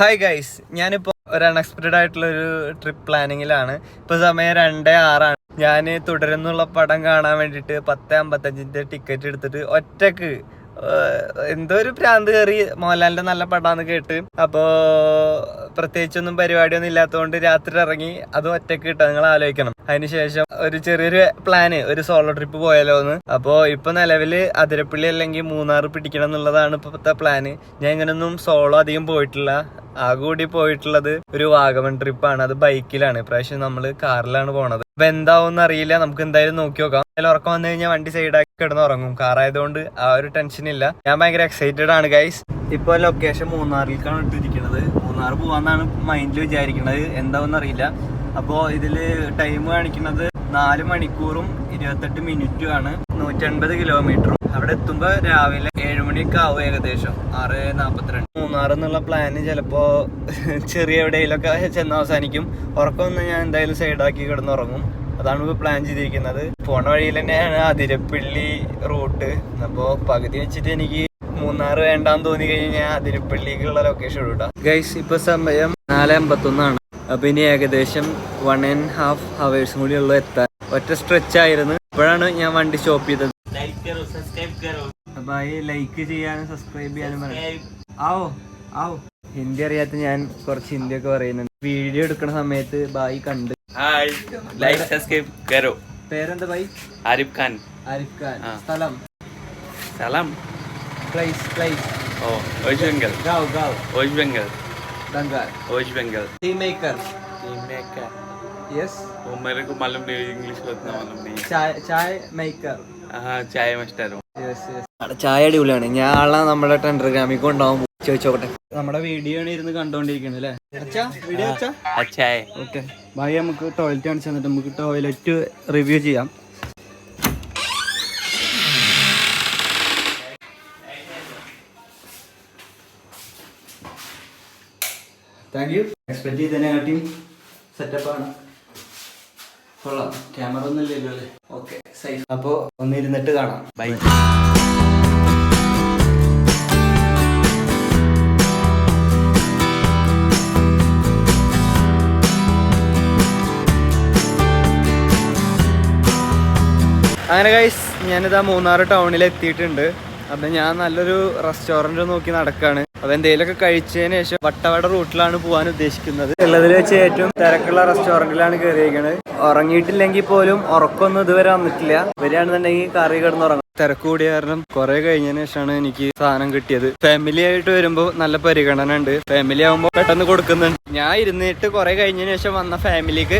Hi guys ഞാനിപ്പോ ഒരു unexpected ആയിട്ടുള്ള ഒരു ട്രിപ്പ് പ്ലാനിങ്ങിലാണ് ഇപ്പൊ സമയം രണ്ടേ ആറാണ്. ഞാൻ തുടരുന്നുള്ള പടം കാണാൻ വേണ്ടിട്ട് പത്ത് അമ്പത്തഞ്ചിന്റെ ടിക്കറ്റ് എടുത്തിട്ട് ഒറ്റയ്ക്ക് എന്തോ ഒരു ഭ്രാന്ത് കയറി മോഹൻലാലിന്റെ നല്ല പടാന്ന് കേട്ട്. അപ്പോ പ്രത്യേകിച്ചൊന്നും പരിപാടിയൊന്നും ഇല്ലാത്തതുകൊണ്ട് രാത്രി ഇറങ്ങി അത് ഒറ്റയ്ക്ക് കിട്ടുക നിങ്ങൾ ആലോചിക്കണം. അതിനുശേഷം ഒരു ചെറിയൊരു പ്ലാന് ഒരു സോളോ ട്രിപ്പ് പോയാലോ എന്ന് അപ്പോ ഇപ്പൊ നിലവിൽ അതിരപ്പള്ളി അല്ലെങ്കിൽ മൂന്നാർ പിടിക്കണം എന്നുള്ളതാണ് ഇപ്പോഴത്തെ പ്ലാന് ഞാൻ ഇങ്ങനൊന്നും സോളോ അധികം പോയിട്ടില്ല. ആകൂടി കൂടി പോയിട്ടുള്ളത് ഒരു വാഗമൺ ട്രിപ്പാണ് അത് ബൈക്കിലാണ്. ഇപ്രാവശ്യം നമ്മൾ കാറിലാണ് പോണത്. അപ്പൊ എന്താവും അറിയില്ല. നമുക്ക് എന്തായാലും നോക്കി നോക്കാം. അതിൽ ഉറക്കം വന്നു കഴിഞ്ഞാൽ വണ്ടി സൈഡാക്കി കിടന്ന് ഉറങ്ങും. കാറായതുകൊണ്ട് ആ ഒരു ടെൻഷൻ ഇല്ല. ഞാൻ ഭയങ്കര എക്സൈറ്റഡ് ആണ് ഗൈസ് ഇപ്പൊ ലൊക്കേഷൻ മൂന്നാറിലേക്കാണ് ഇട്ടിരിക്കുന്നത് മൂന്നാർ പോവാന്നാണ് മൈൻഡിൽ വിചാരിക്കുന്നത് എന്താവും അറിയില്ല. അപ്പോ ഇതിൽ ടൈം കാണിക്കുന്നത് നാല് മണിക്കൂറും ഇരുപത്തെട്ട് മിനിറ്റും ആണ് നൂറ്റൻപത് കിലോമീറ്ററും അവിടെ എത്തുമ്പോ രാവിലെ ഏഴ് മണിയൊക്കെ ആവും ഏകദേശം. ആറ് നാപ്പത്തിരണ്ട്. മൂന്നാർ എന്നുള്ള പ്ലാന് ചിലപ്പോ ചെറിയ എവിടെയെങ്കിലൊക്കെ ചെന്ന് അവസാനിക്കും. ഉറക്കമൊന്നും ഞാൻ എന്തായാലും സൈഡാക്കി കിടന്നുറങ്ങും. അതാണ് ഇപ്പൊ പ്ലാൻ ചെയ്തിരിക്കുന്നത്. പോണ വഴിയിൽ തന്നെയാണ് അതിരപ്പള്ളി റൂട്ട് അപ്പോ പകുതി വെച്ചിട്ട് എനിക്ക് മൂന്നാർ വേണ്ടാന്ന് തോന്നി കഴിഞ്ഞാൽ അതിരപ്പള്ളിക്കുള്ള ലൊക്കേഷൻ ഇടാം ഗൈസ് ഇപ്പൊ സമയം നാല് അമ്പത്തൊന്നാണ്. അപ്പൊ ഇനി ഏകദേശം വൺ ആൻഡ് ഹാഫ് ഹവേഴ്സും കൂടി ഉള്ളു എത്താൻ. ഒറ്റ സ്ട്രെച്ച് ആയിരുന്നു. ഇപ്പോഴാണ് ഞാൻ വണ്ടി സ്റ്റോപ്പ് ചെയ്തത്. അപ്പൊ ഈ ലൈക്ക് ചെയ്യാനും സബ്സ്ക്രൈബ് ചെയ്യാനും ആവോ ആവോ. ഹിന്ദി അറിയാത്ത ഞാൻ കുറച്ച് ഹിന്ദി ഒക്കെ പറയുന്നുണ്ട്. വീഡിയോ എടുക്കുന്ന സമയത്ത് ബായി കണ്ട്. ലൈക്ക് സബ്സ്ക്രൈബ് പേരെന്താ ബൈ ആരിഫ് ഖാൻ. ആരിഫ് ഖാൻ. സ്ഥലം? സ്ഥലം? പ്ലേസ് പ്ലേസ് ഓ വെസ്റ്റ് ബംഗാൾ ഗാവ് ഗാവ്. West Bengal Bengal West Bengal tea maker मैं क्या യെസ് वो मेरे को मालूम नहीं इंग्लिश उतना मालूम नहीं ചായ ചായ മേക്കർ हाँ चाय मास्टर हूँ ചായ അടിപൊളിയാണ് ഞാൻ ആളെ നമ്മുടെ ടെൻഡർഗ്രാമിൽ കൊണ്ടാവും ചോദിച്ചോട്ടെ നമ്മുടെ വീഡിയോ ആണ് ഇരുന്ന് കണ്ടോണ്ടിരിക്കുന്നത് അല്ലേ വീഡിയോ വെച്ചാ अच्छा है ഓക്കെ ഭായി നമുക്ക് ടോയ്ലറ്റ് കാണിച്ചു തന്നിട്ട് നമുക്ക് ടോയ്ലറ്റ് റിവ്യൂ ചെയ്യാം താങ്ക് യു എക്സ്പെക്ട് ചെയ്തതിനെക്കാട്ടിയും സെറ്റപ്പാണ് കൊള്ളാം. ക്യാമറ ഒന്നും ഇല്ലല്ലോ അല്ലേ? ഓക്കെ സൈഫ് അപ്പോൾ ഒന്ന് ഇരുന്നിട്ട് കാണാം. ബൈ അങ്ങനെ ഗൈസ് ഞാനിതാ മൂന്നാർ ടൗണിൽ എത്തിയിട്ടുണ്ട്. അപ്പം ഞാൻ നല്ലൊരു റെസ്റ്റോറന്റ് നോക്കി നടക്കാണ്. അപ്പൊ എന്തെങ്കിലുമൊക്കെ കഴിച്ചതിന് ശേഷം വട്ടവട റൂട്ടിലാണ് പോകാൻ ഉദ്ദേശിക്കുന്നത്. ഉള്ളതിൽ വെച്ച് ഏറ്റവും തിരക്കുള്ള റെസ്റ്റോറന്റിലാണ് കയറിയിരിക്കുന്നത് ഉറങ്ങിയിട്ടില്ലെങ്കിൽ പോലും ഉറക്കമൊന്നും ഇതുവരെ വന്നിട്ടില്ല. വരികയാണെന്നുണ്ടെങ്കിൽ കറി കിടന്ന് ഉറങ്ങും തിരക്ക് കൂടിയ കാരണം കുറെ കഴിഞ്ഞതിന് ശേഷമാണ് എനിക്ക് സാധനം കിട്ടിയത്. ഫാമിലി ആയിട്ട് വരുമ്പോൾ നല്ല പരിഗണന ഉണ്ട്. ഫാമിലി ആകുമ്പോൾ പെട്ടെന്ന് കൊടുക്കുന്നുണ്ട്. ഞാൻ ഇരുന്നിട്ട് കുറെ കഴിഞ്ഞതിന് ശേഷം വന്ന ഫാമിലിക്ക്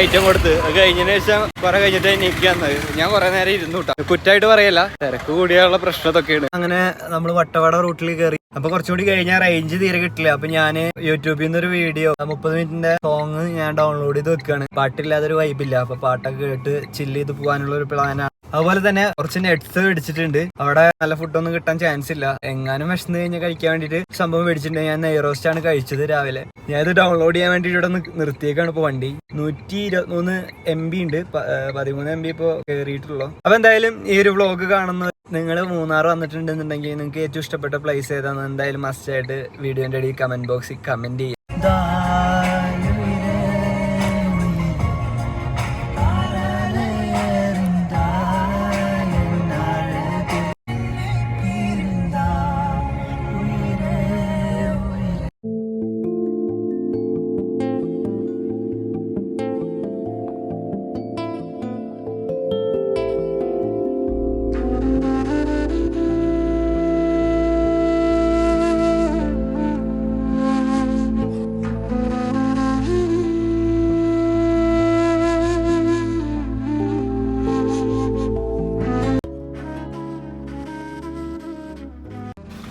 ഐറ്റം കൊടുത്ത്. അത് കഴിഞ്ഞതിന് ശേഷം കുറെ കഴിഞ്ഞിട്ട് എനിക്ക് വന്നത്. ഞാൻ കുറെ നേരം ഇരുന്നു കേട്ടോ കുറ്റായിട്ട് പറയല്ല. തിരക്ക് കൂടിയുള്ള പ്രശ്നം ഇതൊക്കെയാണ്. അങ്ങനെ നമ്മൾ വട്ടവട റൂട്ടിൽ കയറി അപ്പൊ കുറച്ചുകൂടി കഴിഞ്ഞാൽ റേഞ്ച് തീരെ കിട്ടില്ല. അപ്പൊ ഞാൻ യൂട്യൂബിൽ നിന്ന് ഒരു വീഡിയോ മുപ്പത് മിനിറ്റിന്റെ സോങ് ഞാൻ ഡൗൺലോഡ് ചെയ്ത് വെക്കുകയാണ് പാട്ടില്ലാതെ ഒരു വൈബില്ല അപ്പൊ പാട്ടൊക്കെ കേട്ട് ചില്ല് ചെയ്ത് പോകാനുള്ള ഒരു പ്ലാനാണ് അതുപോലെ തന്നെ കുറച്ച് നെറ്റ്സ് മേടിച്ചിട്ടുണ്ട്. അവിടെ നല്ല ഫുഡൊന്നും കിട്ടാൻ ചാൻസ് ഇല്ല. എങ്ങാനും വിശന്ന് കഴിഞ്ഞാൽ കഴിക്കാൻ വേണ്ടിട്ട് സംഭവം മേടിച്ചിട്ടുണ്ട്. ഞാൻ നെയ്റോസ്റ്റ് ആണ് കഴിച്ചത് രാവിലെ. ഞാൻ ഇത് ഡൗൺലോഡ് ചെയ്യാൻ വേണ്ടിയിട്ട് ഇവിടെ നിർത്തിയേക്കാണ് ഇപ്പൊ വണ്ടി. നൂറ്റി ഇരുപത്തിമൂന്ന് എം ബി ഉണ്ട് പതിമൂന്ന് എം ബി ഇപ്പൊ കയറിയിട്ടുള്ളൂ അപ്പൊ എന്തായാലും ഈ ഒരു വ്ളോഗ് കാണുന്ന നിങ്ങൾ മൂന്നാർ വന്നിട്ടുണ്ടെന്നുണ്ടെങ്കിൽ നിങ്ങൾക്ക് ഏറ്റവും ഇഷ്ടപ്പെട്ട പ്ലേസ് ഏതാണെന്ന് എന്തായാലും മസ്റ്റായിട്ട് വീഡിയോന്റെ അടിയിൽ കമന്റ് ബോക്സിൽ കമന്റ് ചെയ്യാം.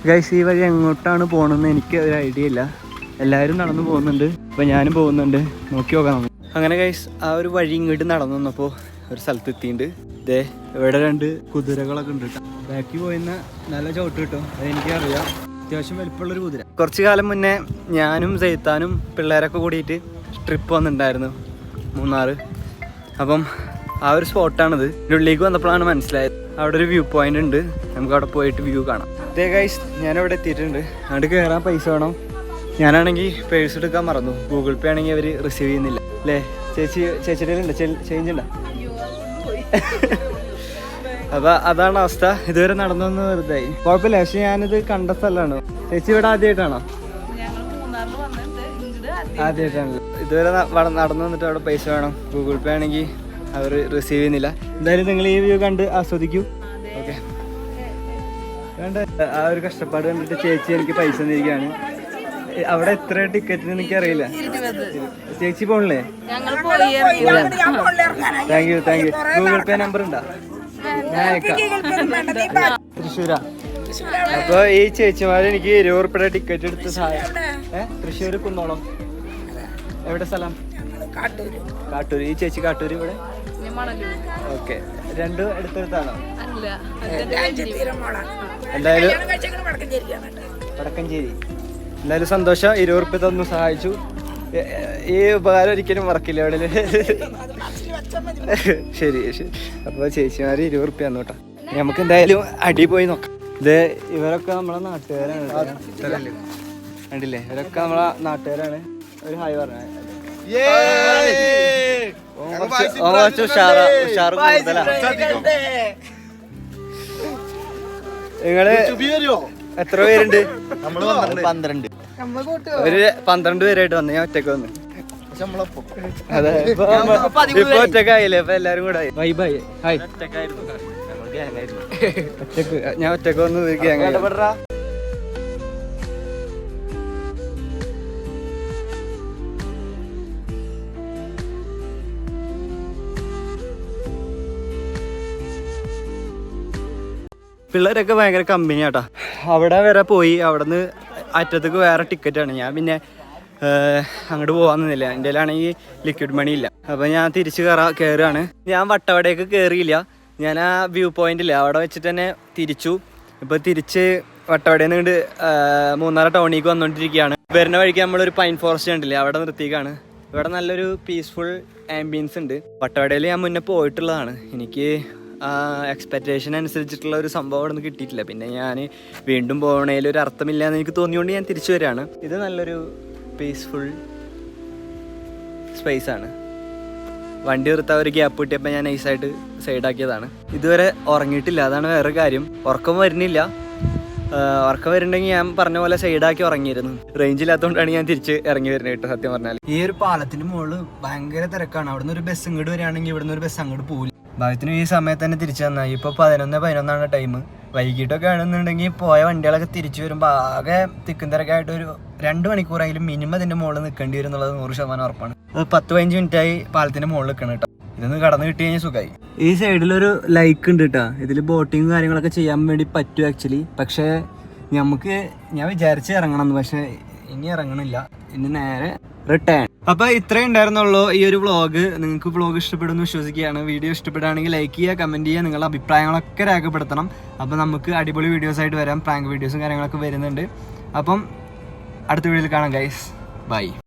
ഗൈസ് ഈ വഴി എങ്ങോട്ടാണ് പോകണമെന്ന് എനിക്ക് ഒരു ഐഡിയ ഇല്ല. എല്ലാവരും നടന്നു പോകുന്നുണ്ട്. അപ്പോൾ ഞാനും പോകുന്നുണ്ട്. നോക്കി നോക്കാം അങ്ങനെ ഗൈസ് ആ ഒരു വഴി ഇങ്ങോട്ട് നടന്നു വന്നപ്പോൾ ഒരു സ്ഥലത്ത് എത്തിയിട്ടുണ്ട്. ഇതേ ഇവിടെ രണ്ട് കുതിരകളൊക്കെ ഉണ്ട് കേട്ടോ. ബാക്കിൽ പോയിന്ന് നല്ല ചവിട്ട് കിട്ടും. അതെനിക്ക് അറിയാം അത്യാവശ്യം വലിപ്പമുള്ളൊരു കുതിര. കുറച്ച് കാലം മുന്നേ ഞാനും സെയ്ത്താനും പിള്ളേരൊക്കെ കൂടിയിട്ട് ട്രിപ്പ് വന്നിട്ടുണ്ടായിരുന്നു. മൂന്നാർ അപ്പം ആ ഒരു സ്പോട്ടാണിത് ഉള്ളിലേക്ക് വന്നപ്പോഴാണ് മനസ്സിലായത്. അവിടെ ഒരു വ്യൂ പോയിന്റ് ഉണ്ട്. നമുക്ക് അവിടെ പോയിട്ട് വ്യൂ കാണാം. ഇതേ ഗൈസ് ഞാനിവിടെ എത്തിയിട്ടുണ്ട്. അവിടെ കയറാൻ പൈസ വേണം. ഞാനാണെങ്കിൽ പേഴ്സ് എടുക്കാൻ മറന്നു. ഗൂഗിൾ പേ ആണെങ്കിൽ അവർ റിസീവ് ചെയ്യുന്നില്ല. അല്ലേ ചേച്ചി ചേച്ചിയുടെ ഉണ്ട് ചേഞ്ച് ഉണ്ടോ? അപ്പൊ അതാണ് അവസ്ഥ. ഇതുവരെ നടന്നൊന്ന് വെറുതെ കുഴപ്പമില്ല പക്ഷെ ഞാനിത് കണ്ട സ്ഥലമാണ്. ചേച്ചി ഇവിടെ ആദ്യമായിട്ടാണോ? ആദ്യമായിട്ടാണല്ലോ ഇതുവരെ നടന്നു വന്നിട്ട് അവിടെ പൈസ വേണം. ഗൂഗിൾ പേ ആണെങ്കിൽ അവർ റിസീവ് ചെയ്യുന്നില്ല. എന്തായാലും നിങ്ങൾ ഈ വ്യൂ കണ്ട് ആസ്വദിക്കൂ. വേണ്ട? ആ ഒരു കഷ്ടപ്പാട് കണ്ടിട്ട് ചേച്ചി എനിക്ക് പൈസ തന്നിരിക്കുകയാണ്. അവിടെ എത്ര ടിക്കറ്റിന് എനിക്ക് അറിയില്ല ചേച്ചി പോണില്ലേ? ഞങ്ങൾ പോയി thank you thank you Google Pay number ഉണ്ടാ? തൃശ്ശൂരാ. അപ്പൊ ഈ ചേച്ചിമാര് എനിക്ക് ഇരുപത് ഉറുപ്പിയുടെ ടിക്കറ്റ് എടുത്ത് സഹായം. ഏ തൃശ്ശൂർ കുന്നോളം. എവിടെ സ്ഥലം? കാട്ടൂര്. ഈ ചേച്ചി കാട്ടൂര് ഇവിടെ? ഓക്കെ. രണ്ടും എടുത്തെടുത്താണോ? അല്ല അതിന്റെ എന്തായാലും വടക്കഞ്ചേരി. എന്തായാലും സന്തോഷം. ഇരുപത് ഉറുപ്പ്യ തന്നു സഹായിച്ചു. ഈ ഉപകാരം ഒരിക്കലും മറക്കില്ല ഇവിടെ. ശരി ശരി. അപ്പോൾ ചേച്ചിമാര് ഇരുപത് റുപ്യ തന്നു കേട്ടോ. നമുക്ക് എന്തായാലും അടി പോയി നോക്കാം. ഇത് ഇവരൊക്കെ നമ്മളെ നാട്ടുകാരാണ്. കണ്ടില്ലേ? ഇവരൊക്കെ നമ്മളെ നാട്ടുകാരാണ്. ഒരു ഹായ് പറഞ്ഞ. ഉഷാറ് ഉഷാറ് കൂടുതലാ നിങ്ങൾ എത്ര പേരുണ്ട്? പന്ത്രണ്ട്. ഒരു പന്ത്രണ്ട് പേരായിട്ട് വന്നു ഞാൻ ഒറ്റയ്ക്ക് വന്നു. അതെ. ഇപ്പൊ ഒറ്റക്കായില്ലേ? ഇപ്പൊ എല്ലാരും കൂടെ ആയി. Bye bye. ഹായ്. ഒറ്റയ്ക്ക് ഞാൻ ഒറ്റയ്ക്ക് വന്നു ഗ്യാങ് പിള്ളേരൊക്കെ ഭയങ്കര കമ്പനിയാട്ടാ അവിടെ വരെ പോയി അവിടെ നിന്ന് അറ്റത്തേക്ക് വേറെ ടിക്കറ്റാണ് ഞാൻ പിന്നെ അങ്ങോട്ട് പോകാൻ നിന്നില്ല. എന്റെ ആണെങ്കിൽ ലിക്വിഡ് മണി ഇല്ല. അപ്പോൾ ഞാൻ തിരിച്ച് കയറാ കയറുകയാണ് ഞാൻ വട്ടവടയൊക്കെ കയറിയില്ല ഞാൻ ആ വ്യൂ പോയിന്റില്ല അവിടെ വെച്ചിട്ട് തന്നെ തിരിച്ചു. ഇപ്പോൾ തിരിച്ച് വട്ടവടയിൽ നിന്ന് മൂന്നാർ ടൗണിലേക്ക് വന്നുകൊണ്ടിരിക്കുകയാണ് വരുന്ന വഴിക്ക് നമ്മളൊരു പൈൻ ഫോറസ്റ്റ് കണ്ടില്ലേ അവിടെ നിർത്തിയേക്കാണ്. ഇവിടെ നല്ലൊരു പീസ്ഫുൾ ആംബിയൻസ് ഉണ്ട്. വട്ടവടയിൽ ഞാൻ മുന്നേ പോയിട്ടുള്ളതാണ്. എനിക്ക് എക്സ്പെക്റ്റേഷൻ അനുസരിച്ചിട്ടുള്ള ഒരു സംഭവം അവിടെ നിന്ന് കിട്ടിയിട്ടില്ല. പിന്നെ ഞാൻ വീണ്ടും പോകണേൽ ഒരു അർത്ഥമില്ല എന്ന് എനിക്ക് തോന്നിയോണ്ട് ഞാൻ തിരിച്ചു വരികയാണ് ഇത് നല്ലൊരു പീസ്ഫുൾ സ്പേസ് ആണ്. വണ്ടി നിർത്താൻ ഒരു ഗ്യാപ്പ് കിട്ടിയപ്പോൾ ഞാൻ നൈസായിട്ട് സൈഡാക്കിയതാണ് ഇതുവരെ ഉറങ്ങിയിട്ടില്ല അതാണ് വേറെ കാര്യം. ഉറക്കം വരുന്നില്ല. ഉറക്കം വരുന്നുണ്ടെങ്കിൽ ഞാൻ പറഞ്ഞ പോലെ സൈഡാക്കി ഉറങ്ങിയിരുന്നു. റേഞ്ച് ഇല്ലാത്തതുകൊണ്ടാണ് ഞാൻ തിരിച്ച് ഇറങ്ങി വരുന്നത് കേട്ടോ സത്യം പറഞ്ഞാൽ ഈ ഒരു പാലത്തിന് മുകളിൽ ഭയങ്കര തിരക്കാണ്. അവിടുന്ന് ഒരു ബസ് ഇങ്ങോട്ട് വരികയാണെങ്കിൽ ഇവിടുന്ന് ഒരു ബസ് അങ്ങോട്ട് പോകില്ല ഭാഗ്യത്തിന് ഈ സമയത്ത് തന്നെ തിരിച്ചു തന്നാൽ ഇപ്പോൾ പതിനൊന്ന് പതിനൊന്നാണ് ടൈം വൈകിട്ടൊക്കെ ആണെന്നുണ്ടെങ്കിൽ പോയ വണ്ടികളൊക്കെ തിരിച്ചു വരുമ്പോൾ ആകെ തിക്കും തിരക്കായിട്ട് ഒരു രണ്ട് മണിക്കൂറായാലും മിനിമം അതിന്റെ മുകളിൽ നിൽക്കേണ്ടി വരും എന്നുള്ളത് നൂറ് ശതമാനം ഉറപ്പാണ്. അത് പത്ത് പതിനഞ്ച് മിനിറ്റായി പാലത്തിന്റെ മുകളിൽ നിൽക്കണം കേട്ടോ. ഇതൊന്ന് കടന്നു കിട്ടി കഴിഞ്ഞാൽ സുഖമായി ഈ സൈഡിലൊരു ലൈക്ക് ഉണ്ട് കേട്ടോ ഇതിൽ ബോട്ടിങ്ങും കാര്യങ്ങളൊക്കെ ചെയ്യാൻ വേണ്ടി പറ്റും ആക്ച്വലി പക്ഷേ നമുക്ക് ഞാൻ വിചാരിച്ച് ഇറങ്ങണം പക്ഷേ ഇനി ഇറങ്ങണില്ല. ഇനി നേരെ റിട്ടേൺ അപ്പൊ ഇത്രേ ഉണ്ടായിരുന്നുള്ളൂ ഈ ഒരു വ്ളോഗ് നിങ്ങൾക്ക് വ്ളോഗ് ഇഷ്ടപ്പെടുന്നു വിശ്വസിക്കുകയാണ്. വീഡിയോ ഇഷ്ടപ്പെടുകയാണെങ്കിൽ ലൈക്ക് ചെയ്യുക കമന്റ് ചെയ്യുക നിങ്ങളുടെ അഭിപ്രായങ്ങളൊക്കെ രേഖപ്പെടുത്തണം. അപ്പൊ നമുക്ക് അടിപൊളി വീഡിയോസ് ആയിട്ട് വരാം. പ്രാങ്ക് വീഡിയോസും കാര്യങ്ങളൊക്കെ വരുന്നുണ്ട്. അപ്പം അടുത്ത വീഡിയോയിൽ കാണാം ഗൈസ് ബൈ